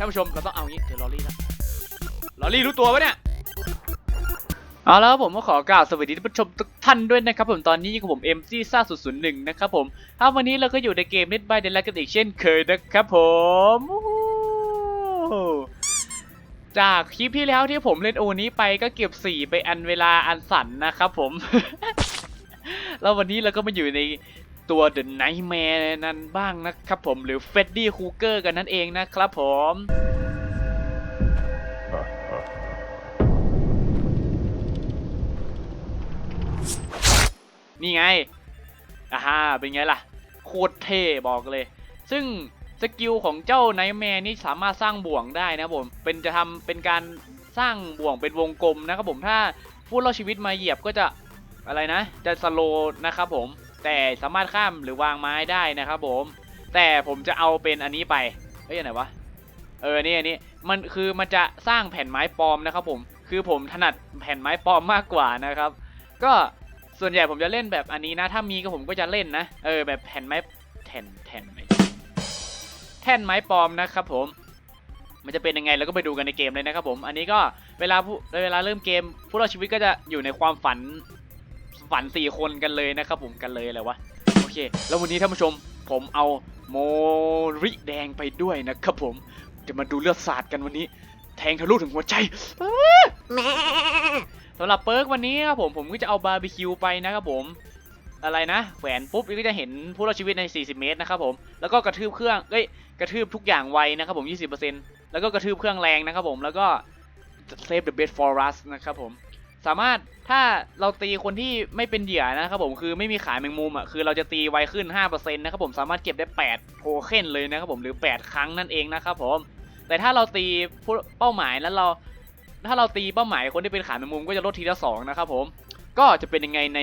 ท่านผู้ชมเราต้องเอางี้เจอลอรี่แล้วลอรี่รู้ตัวปะเนี่ยเอาแล้วผมก็ขอกล่าวสวัสดีท่านผู้ชมทุกท่านด้วยนะครับผมตอนนี้อยู่กับผมเอ็มซีซ่าศูนย์หนึ่งนะครับผมถ้าวันนี้เราก็อยู่ในเกม Dead by Daylight กันอีกเช่นเคยนะครับผมจากคลิปที่แล้วที่ผมเล่นโอนี้ไปก็เก็บสี่ไปอันเวลาอันสันนะครับผม แล้ววันนี้เราก็มาอยู่ใน ตัว The Nightmare นั้นบ้างนะครับผมหรือ Freddy Krueger กันนั่นเองนะครับผมนี่ไงอ่าฮะเป็นไงล่ะ โคตรเท่บอกเลย ซึ่งสกิลของเจ้าไนท์แมร์นี่สามารถสร้างบ่วงได้นะครับผม เป็นจะทำเป็นการสร้างบ่วงเป็นวงกลมนะครับผม ถ้าผู้รอดชีวิตมาเหยียบก็จะอะไรนะ จะสโลนะครับผม แต่สามารถข้ามหรือวางไม้ได้นะครับผม แต่ผมจะเอาเป็นอันนี้ไป เฮ้ยอันไหนวะ เออนี่อันนี้ มันคือมันจะสร้างแผ่นไม้ปลอมนะครับผม คือผมถนัดแผ่นไม้ปลอมมากกว่านะครับ ก็ส่วนใหญ่ผมจะเล่นแบบอันนี้นะ ถ้ามีก็ผมก็จะเล่นนะ เออแบบแผ่นไม้แผ่นแผ่นไม้แท่นไม้ปลอมนะครับผมมันจะเป็นยังไงเราก็ไปดูกันในเกมเลยนะครับผม อันนี้ก็เวลาผู้เวลาเริ่มเกมผู้รอดชีวิตก็จะอยู่ในความฝัน ฝันสี่คนกันเลยนะครับผมกันเลยอะไรวะโอเค แล้ววันนี้ท่านผู้ชมผมเอาโมริแดงไปด้วยนะครับผมจะมาดูเลือดสาดกันวันนี้ แทงทะลุถึงหัวใจสำหรับเปิร์กวันนี้ครับผมผมก็จะเอาบาร์บีคิวไปนะครับผมอะไรนะแหวนปุ๊บก็จะเห็นผู้รอดชีวิตใน 40 เมตรนะครับผมแล้วก็กระทืบเครื่องเอ้ยกระทืบทุกอย่างไวนะครับผม 20%แล้วก็กระทืบเครื่องแรงนะครับผมแล้วก็ save the best for us นะครับผม สามารถถ้าเราตีคนที่ไม่เป็นเหยื่อนะครับผมคือไม่มีขายแมงมุมอะคือเราจะตีไวขึ้น5%นะครับผมสามารถเก็บได้ 8 โทเค็นเลยนะครับผมหรือ 8 ครั้งนั่นเองนะครับผมแต่ถ้าเราตีเป้าหมายแล้วเรา ถ้าเราตีเป้าหมายคนที่เป็นขาแมงมุมก็จะลดทีละสองนะครับผมก็จะเป็นยังไงใน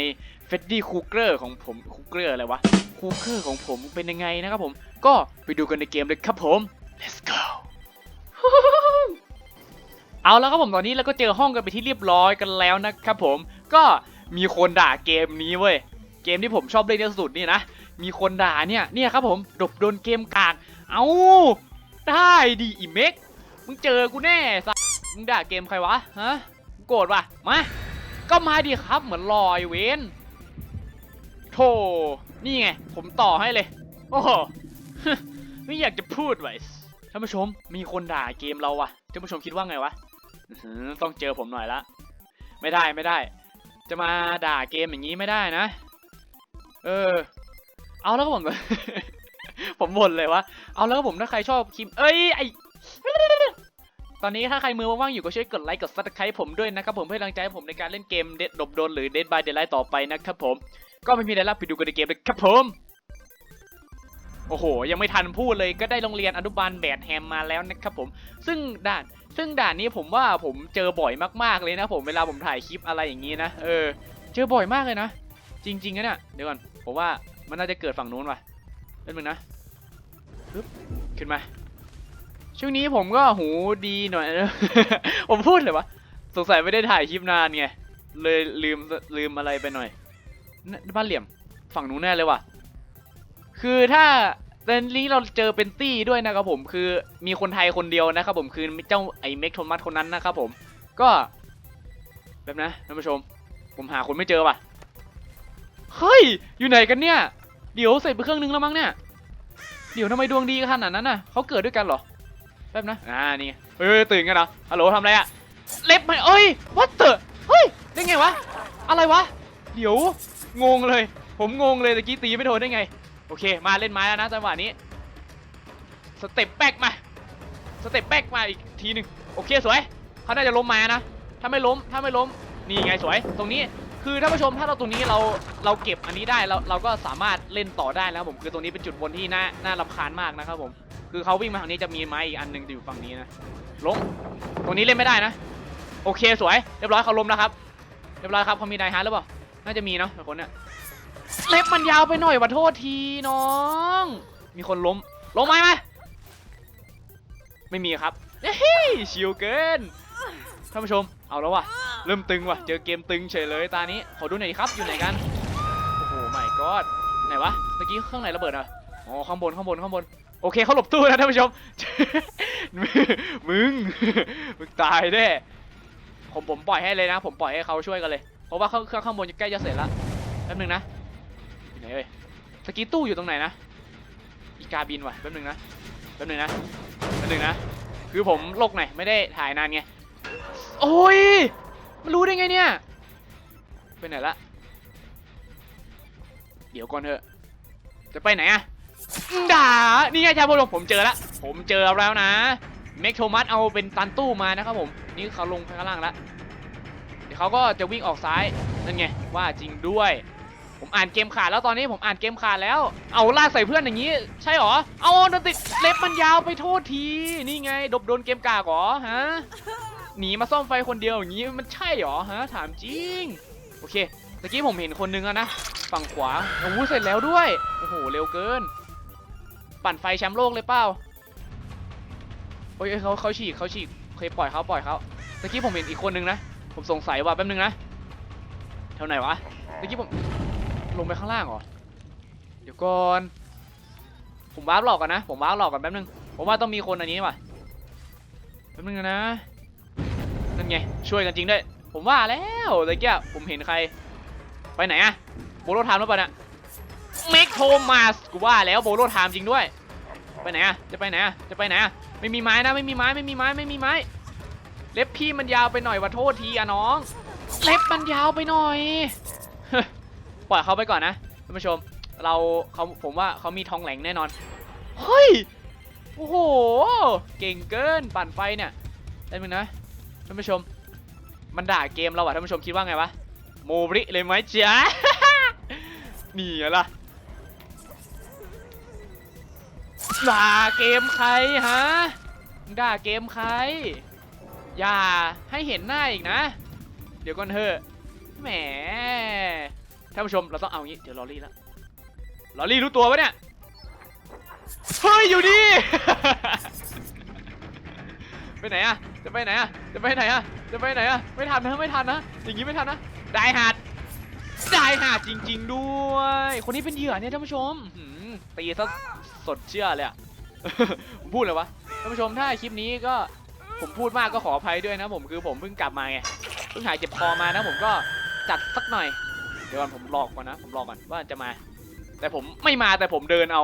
เฟดดี้คูเกอร์ของผมคูเกอร์อะไรวะคูเกอร์ของผมเป็นยังไงนะครับผมก็ไปดูกันในเกมเลยครับผม let's go เอาแล้วครับผมตอนนี้เราก็เจอห้องกันไปที่เรียบร้อยกันแล้วนะครับผมก็มีคนด่าเกมนี้เว้ยเกมที่ผมชอบเล่นที่สุดนี่นะมีคนด่าเนี่ยเนี่ยครับผมดบโดนเกมกากเอาได้ดีอีเม็กมึงเจอกูแน่สัสมึงด่าเกมใครวะฮะโกรธปะมาก็มาดิครับเหมือนลอยเวนโธ่นี่ไง ผมต่อให้เลย โอ้โหไม่อยากจะพูดไว้ท่านผู้ชมมีคนด่าเกมเราวะท่านผู้ชมคิดว่าไงวะ ต้องเจอผมหน่อยละ ไม่ได้ไม่ได้ จะมาด่าเกมอย่างนี้ไม่ได้นะ เออ เอาแล้วก็ผม ผมบ่นเลยวะเอาแล้วก็ผมถ้าใครชอบคลิป เอ้ยไอตอนนี้ถ้าใครมือว่างๆอยู่ก็ช่วยกดไลค์กดซับสไครต์ผมด้วยนะครับผมเพื่อกำลังใจผมในการเล่นเกมเด็ดดบโดนหรือ Dead by Daylight ต่อไปนะครับผม ก็ไม่มีอะไรล้วไปดูกันในเกมเลยครับผม โอ้โห ยังไม่ทันพูดเลยก็ได้โรงเรียนอนุบาลแบดแฮมมาแล้วนะครับผม ซึ่งด่าน ซึ่งด่านนี้ผมว่าผมเจอบ่อยมากๆเลยนะผมเวลาผมถ่ายคลิปอะไรอย่างนี้นะเออ เจอบ่อยมากเลยนะ จริงๆนะเนี่ยเดี๋ยวก่อนผมว่ามันน่าจะเกิดฝั่งนู้นว่ะเล่นมึงนะปึ๊บขึ้นมา ช่วงนี้ผมก็หูดีหน่อย ผมพูดเลยวะสงสัยไม่ได้ถ่ายคลิปนานไงเลยลืมลืมอะไรไปหน่อยบ้านเหลี่ยมฝั่งนู้นแน่เลยว่ะ คือถ้า ตอนนี้เราเจอเป็นตี้ด้วยนะครับผมคือมีคนไทยคนเดียวนะครับผมคือเจ้าไอ้เม็กโทมัสคนนั้นนะครับผมก็แบบนะท่านผู้ชม ผมหาคนไม่เจอว่ะเฮ้ยอยู่ไหนกันเนี่ยเดี๋ยวเสร็จไปเครื่องนึงแล้วมั้งเนี่ยเดี๋ยวทำไมดวงดีขนาดนั้นน่ะเขาเกิดด้วยกันเหรอแป๊บนะอ่านี่เฮ้ยตื่นกันเหรอฮัลโหลทำอะไรอะเล็บมันเอ้ย what the เฮ้ยได้ไงวะอะไรวะเดี๋ยวงงเลย ผมงงเลยตะกี้ตีไม่โดนได้ไง โอเค มาเล่นไม้แล้วนะจังหวะนี้ สเต็ปแบ็กมา สเต็ปแบ็กมาอีกทีหนึ่งโอเคสวย เขาน่าจะล้มมานะ ถ้าไม่ล้ม ถ้าไม่ล้ม นี่ไงสวย ตรงนี้ คือท่านผู้ชมถ้าเราตรงนี้เราเราเก็บอันนี้ได้เราเราก็สามารถเล่นต่อได้แล้วผม คือตรงนี้เป็นจุดบนที่น่าน่ารำคาญมากนะครับผม คือเขาวิ่งมาทางนี้จะมีไม้อีกอันหนึงอยู่ฝั่งนี้นะ ล้ม ตรงนี้เล่นไม่ได้นะ โอเคสวย เรียบร้อยเขาล้มแล้วครับ เรียบร้อยครับเขามีไดฮาร์ดหรือเปล่า น่าจะมีเนาะแต่คนเนี้ย เล็บมันยาวไปหน่อยว่ะโทษทีน้อง มีคนล้ม ล้มไหมไหมไม่มีครับเฮ้ยชิวเกิน ท่านผู้ชม เอาแล้วว่ะ เริ่มตึงว่ะ เจอเกมตึงเฉยเลยตานี้ ขอดูหน่อยครับ อยู่ไหนกัน โอ้โหไม่กอดไหนวะ เมื่อกี้เครื่องไหนระเบิดอะอ๋อ ข้างบน ข้างบน ข้างบน โอเคเขาหลบตู้นะท่านผู้ชม มึง มึงตายแน่ผมผมปล่อยให้เลยนะ ผมปล่อยให้เขาช่วยกันเลย เพราะว่าเครื่องเครื่องข้างบนใกล้จะเสร็จแล้วแป๊บนึงนะ อยู่ไหนเอ่ยสกีตู้อยู่ตรงไหนนะ อีกาบินว่ะแป๊บนึงนะแป๊บนึงนะแป๊บนึงนะ คือผมโลกไหนไม่ได้ถ่ายนานไง โอ้ย มันรู้ได้ไงเนี่ย ไปไหนละ เดี๋ยวก่อนเถอะ จะไปไหนอะด่า นี่ไงชายพลผมเจอแล้วผมเจอแล้วนะ เมกโทมัสเอาเป็นตันตู้มานะครับผม นี่เขาลงข้างล่างแล้วเดี๋ยวเขาก็จะวิ่งออกซ้าย นั่นไง ว่าจริงด้วย ผมอ่านเกมขาดแล้วตอนนี้ผมอ่านเกมขาดแล้ว เอาลากใส่เพื่อนอย่างนี้ ใช่หรอ เอาโดนติดเล็บมันยาวไปโทษที นี่ไงดบโดนเกมกากหรอฮะ หนีมาซ่อมไฟคนเดียวอย่างนี้มันใช่หรอฮะถามจริง โอเคตะกี้ผมเห็นคนนึงแล้วนะ ฝั่งขวาโอ้โหเสร็จแล้วด้วย โอ้โหเร็วเกิน ปั่นไฟแชมป์โลกเลยเปล่าโอเอ้ยเขาเขาฉีกเขาฉีกเคยปล่อยเขาปล่อยเขาตะกี้ผมเห็นอีกคนนึงนะ ผมสงสัยว่าแป๊บนึงนะแถวไหนวะตะกี้ผม ลงไปข้างล่างเหรอ เดี๋ยวก่อน ผมว้าร์ปหลอกก่อนนะ ผมว้าร์ปหลอกก่อนแป๊บนึง ผมว่าต้องมีคนอันนี้ว่ะ แป๊บนึงนะ นั่นไง ช่วยกันจริงด้วย ผมว่าแล้วตะกี้ผมเห็นใคร ไปไหนอะโบโลไทม์หรือเปล่าเนี่ยเมกโทมัสกูว่าแล้วโบโลไทม์จริงด้วย ไปไหนอะจะไปไหนอะจะไปไหนอะไม่มีไม้นะ ไม่มีไม้ ไม่มีไม้ ไม่มีไม้ เล็บพี่มันยาวไปหน่อยว่าโทษทีอะน้อง เล็บมันยาวไปหน่อย ปล่อยเขาไปก่อนนะท่านผู้ชม เราเขาผมว่าเขามีทองแหลงแน่นอน เฮ้ย โอ้โห เก่งเกินปั่นไฟเนี่ยได้ไหมนะท่านผู้ชม มันด่าเกมเราอะท่านผู้ชมคิดว่าไงวะ โมบริเลยไหมจ๊ะนี่ล่ะด่าเกมใครฮะด่าเกมใคร อย่าให้เห็นหน้าอีกนะ เดี๋ยวก่อนเถอะแหม ท่านผู้ชมเราต้องเอางี้เดี๋ยวลอรี่ละลอรี่รู้ตัวปะเนี่ยเฮ้ยอยู่นี่ไปไหนอะจะไปไหนอะจะไปไหนอะจะไปไหนอะไม่ทันนะไม่ทันนะอย่างงี้ไม่ทันนะได้หาดได้หาดจริง ๆ ด้วย คนนี้เป็นเหยื่อเนี่ยท่านผู้ชมหืมตีซะสดเชื่อเลยอะผมพูดเลยวะท่านผู้ชมถ้าคลิปนี้ก็ผมพูดมากก็ขออภัยด้วยนะผมคือผมเพิ่งกลับมาไงเพิ่งหายเจ็บคอมานะผมก็จัดสักหน่อย เดี๋ยวก่อนผมรอก่อนนะผมรอก่อนว่าจะมา แต่ผมไม่มาแต่ผมเดินเอา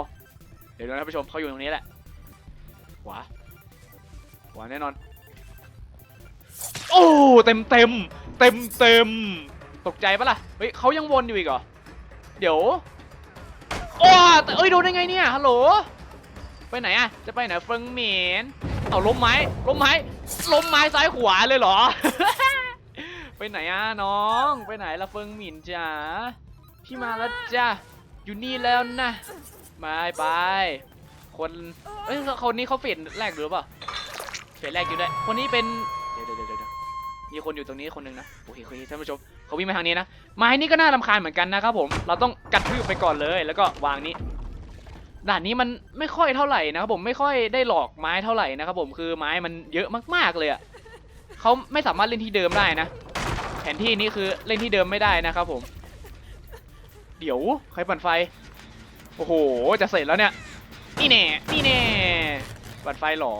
เดี๋ยวนะท่านผู้ชมเขาอยู่ตรงนี้แหละขวาขวาแน่นอน โอ้เต็มเต็มเต็มเต็มตกใจปะล่ะเฮ้ยเขายังวนอยู่อีกเหรอเดี๋ยวโอ้แต่เอ้ยโดนได้ไงเนี่ยฮัลโหลไปไหนอะจะไปไหนเฟิงเหมนเอาล้มไม้ล้มไม้ล้มไม้ซ้ายขวาเลยเหรอ ไปไหนอะน้อง ไปไหนละเฟิงหมินจ๋าพี่มาแล้วจ้ะอยู่นี่แล้วนะมาไปคนเอ้ยคนนี้เขาเฟดแรกหรือเปล่าเฟดแรกอยู่ด้วยคนนี้เป็นเดี๋ยวเดี๋ยวเดี๋ยวมีคนอยู่ตรงนี้คนหนึ่งนะโอเคโอเคท่านผู้ชมเขาวิ่งมาทางนี้นะไม้นี่ก็น่ารำคาญเหมือนกันนะครับผมเราต้องกัดทืบไปก่อนเลยแล้วก็วางนี้ด่านนี้มันไม่ค่อยเท่าไหร่นะครับผมไม่ค่อยได้หลอกไม้เท่าไหร่นะครับผมคือไม้มันเยอะมากๆเลยอะเขาไม่สามารถเล่นที่เดิมได้นะ แผนที่นี้คือเล่นที่เดิมไม่ได้นะครับผม เดี๋ยวใครปั่นไฟ โอ้โห จะเสร็จแล้วเนี่ย นี่แน่ นี่แน่ ปั่นไฟเหรอ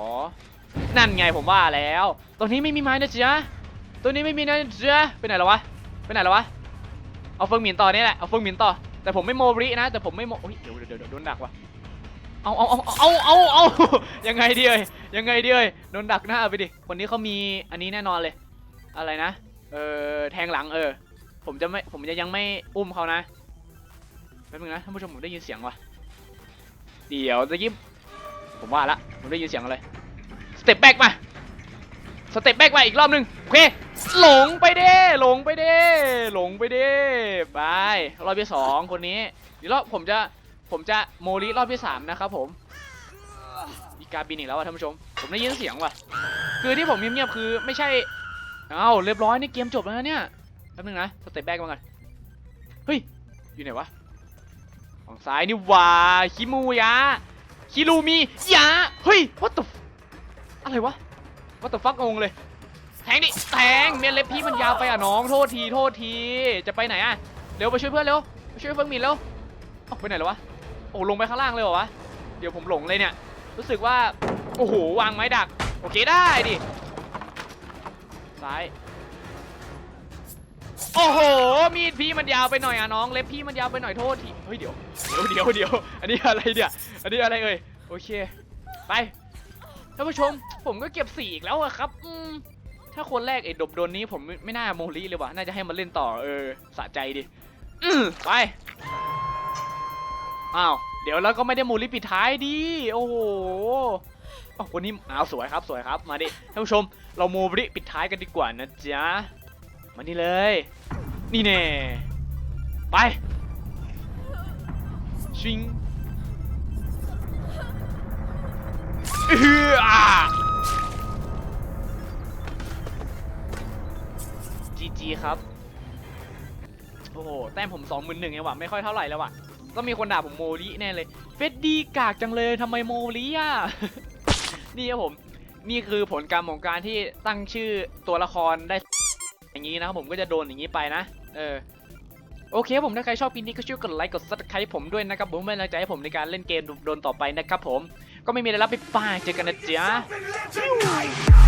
นั่นไงผมว่าแล้ว ตรงนี้ไม่มีไม้นะจ๊ะตัวนี้ไม่มีนะจ๊ะไปไหนแล้ววะ ไปไหนแล้ววะ เอาเฟิงหมินต่อนี่แหละ เอาเฟิงหมินต่อ แต่ผมไม่โมบรินะ แต่ผมไม่โมเดี๋ยวเดี๋ยวเดี๋ยวโดนดักว่ะเอาเอาเอาเอาเอาเอายังไงดีเอ่ยยังไงดีเอ่ยโดนดักหน้าไปดิ คนนี้เขามีอันนี้แน่นอนเลย อะไรนะ เออแทงหลังเออ ผมจะไม่ผมจะยังไม่อุ้มเขานะแป๊บนึงนะท่านผู้ชมผมได้ยินเสียงว่ะเดี๋ยวตะกี้ผมว่าละผมได้ยินเสียงอะไรสเต็ปแบ็กมาสเต็ปแบ็กมาอีกรอบหนึ่งโอเคหลงไปเด้หลงไปเด้หลงไปเด้ไปรอบที่สองคนนี้เดี๋ยวรอบผมจะผมจะโมลิรอบที่สามนะครับผมมีกาบินอีกแล้วอะท่านผู้ชม ผมได้ยินเสียงว่ะ คือที่ผมเงียบๆคือไม่ใช่ เอ้าเรียบร้อยนี่เกมจบแล้วนะเนี่ยแป๊บนึงนะสเต็ปแบกมาก่อนเฮ้ยอยู่ไหนวะฝั่งซ้ายนี่ว่าคิมูยะคิรูมียะเฮ้ย what the อะไรวะ what the fuck งงเลยแทงดิแทงเมียเล็บพี่มันยาวไปอะน้องโทษทีโทษทีจะไปไหนอะเร็วไปช่วยเพื่อนเร็วไปช่วยเฟิงหมินเร็วเอ้าไปไหนแล้ววะโอ้ลงไปข้างล่างเลยเหรอวะเดี๋ยวผมหลงเลยเนี่ยรู้สึกว่าโอ้โหวางไม้ดักโอเคได้ดิ ซ้าย โอ้โห มีดพี่มันยาวไปหน่อยอะน้อง เล็บพี่มันยาวไปหน่อยโทษที เฮ้ยเดี๋ยวเดี๋ยวเดี๋ยวเดี๋ยวอันนี้อะไรเนี่ยอันนี้อะไรเอ่ย โอเค ไปท่านผู้ชม ผมก็เก็บสี่อีกแล้วอะครับ อืมถ้าคนแรกไอ้ดบโดนนี้ผมไม่น่าโมลีเลยว่ะ น่าจะให้มันเล่นต่อเออสะใจดิ อือไป อ้าว เดี๋ยวแล้วก็ไม่ได้โมลีปิดท้ายดิ โอ้โห อ้วันนี้อ้าวสวยครับสวยครับมาดิท่านผู้ชม เราโมลีปิดท้ายกันดีกว่านะจ๊ะมานี่เลย นี่แน่ไปชิงเออจีจีครับ โอ้โห แต้มผมสองหมื่นหนึ่งเองว่ะไม่ค่อยเท่าไหร่แล้วว่ะก็มีคนด่าผมโมลิแน่เลย เฟดดีกากจังเลยทำไมโมลิอะ นี่ครับผม นี่คือผลกรรมของการที่ตั้งชื่อตัวละครได้ อย่างนี้นะครับผมก็จะโดนอย่างนี้ไปนะ เออ โอเคผมถ้าใครชอบคลิปนี้ก็ช่วยกดไลค์กดซับสไครต์ผมด้วยนะครับผมเป็นกำลังใจให้ผมในการเล่นเกมโดนต่อไปนะครับผม ก็ไม่มีอะไรแล้วไปป้าเจอกันนะจ๊ะ